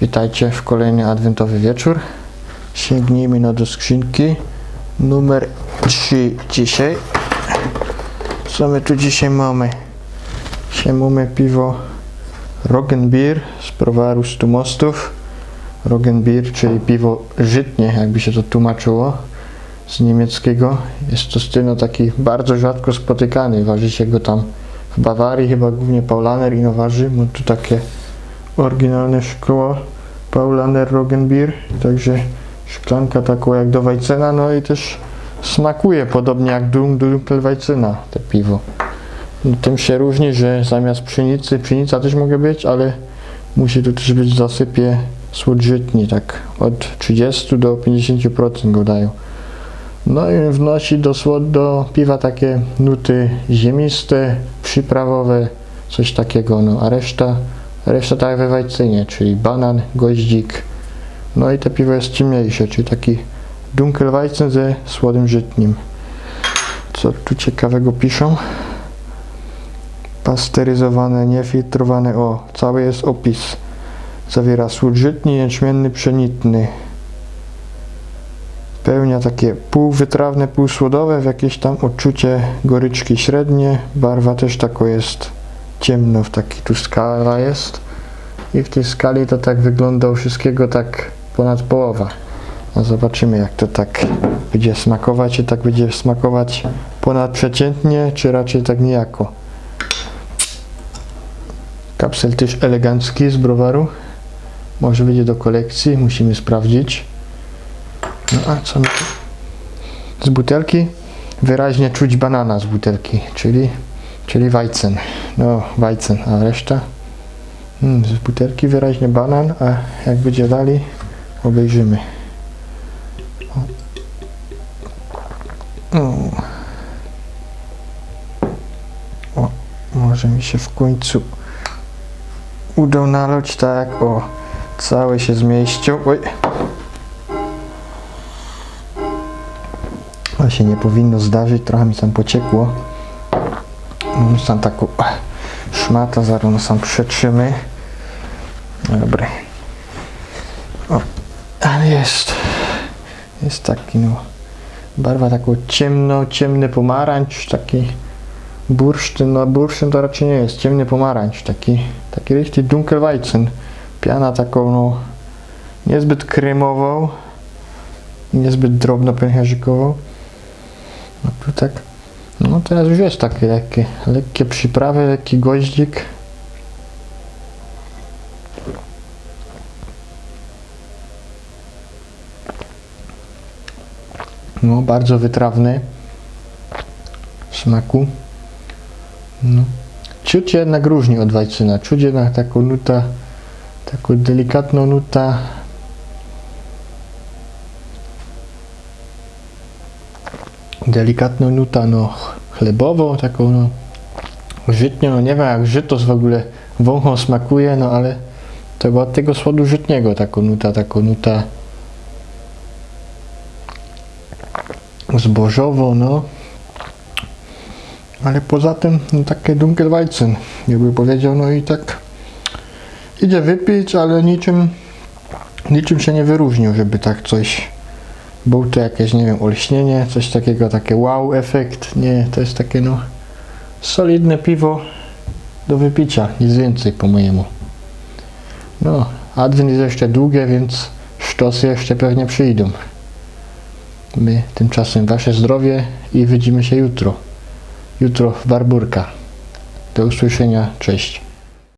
Witajcie w kolejny adwentowy wieczór. Sięgnijmy no do skrzynki numer 3 dzisiaj. Co my tu dzisiaj mamy? Dzisiaj mamy piwo Roggenbier z browaru 100 mostów. Roggenbier, czyli piwo żytnie, jakby się to tłumaczyło z niemieckiego. Jest to styl no taki bardzo rzadko spotykany. Waży się go tam w Bawarii, chyba głównie Paulaner i waży. Ma tu takie oryginalne szkło Paulaner Roggenbier, także szklanka taką jak do Weissena, no i też smakuje podobnie jak Dum Dunkelweissena te piwo. No, tym się różni, że zamiast pszenicy, pszenica też może być, ale musi tu też być w zasypie słód żytni, tak od 30 do 50% go dają. No i wnosi do, do piwa takie nuty ziemiste, przyprawowe, coś takiego, no a reszta, reszta tak Weissenie, czyli banan, goździk, no i to piwo jest ciemniejsze, czyli taki Dunkelweizen ze słodem żytnim. Co tu ciekawego piszą? Pasteryzowane, niefiltrowane, o, cały jest opis. Zawiera słód żytni, jęczmienny, pszenitny. Pełnia takie półwytrawne, półsłodowe, w jakieś tam odczucie goryczki średnie. Barwa też tako jest ciemno, w taki tu skala jest. I w tej skali to tak wygląda u wszystkiego tak ponad połowa. No zobaczymy jak to tak będzie smakować, czy tak będzie smakować ponadprzeciętnie, czy raczej tak niejako. Kapsel też elegancki z browaru. Może będzie do kolekcji, musimy sprawdzić. No a co my? Z butelki wyraźnie czuć banana z butelki, czyli, czyli Weizen. No, Weizen, a reszta? Hmm, z butelki wyraźnie banan, a jak będzie dalej, obejrzymy. O. O, może mi się w końcu uda nalać tak, o, całe się zmieścił. Oj. To się nie powinno zdarzyć, trochę mi tam pociekło. Mam taką szmata, zaraz no sam przetrzymy. Dobra. O, ale jest. Jest taki no. Barwa taką ciemno, ciemny pomarańcz, taki bursztyn, no bursztyn to raczej nie jest, ciemny pomarańcz, taki, taki richtig Dunkelweizen. Piana taką no niezbyt kremową, niezbyt drobno pęcherzykową. No tu tak, no teraz już jest takie lekkie, lekkie przyprawy, lekki goździk. No, bardzo wytrawny w smaku. No. Czuć jednak różni od Weissena. Czuć jednak taką nuta, taką delikatną nuta delikatną nuta no chlebową, taką no żytnią, no nie wiem jak żyto w ogóle wąchą smakuje, no ale to była tego słodu żytniego taką nuta, taką nuta zbożową, no. Ale poza tym no, takie Dunkelweizen, jakby powiedział, no i tak idzie wypić, ale niczym niczym się nie wyróżnił, żeby tak coś był to jakieś, nie wiem, olśnienie, coś takiego, takie wow efekt, nie, to jest takie no solidne piwo do wypicia, nic więcej po mojemu. No, adwent jest jeszcze długie, więc sztosy jeszcze pewnie przyjdą. My tymczasem wasze zdrowie i widzimy się jutro. Jutro w Barburka. Do usłyszenia, cześć.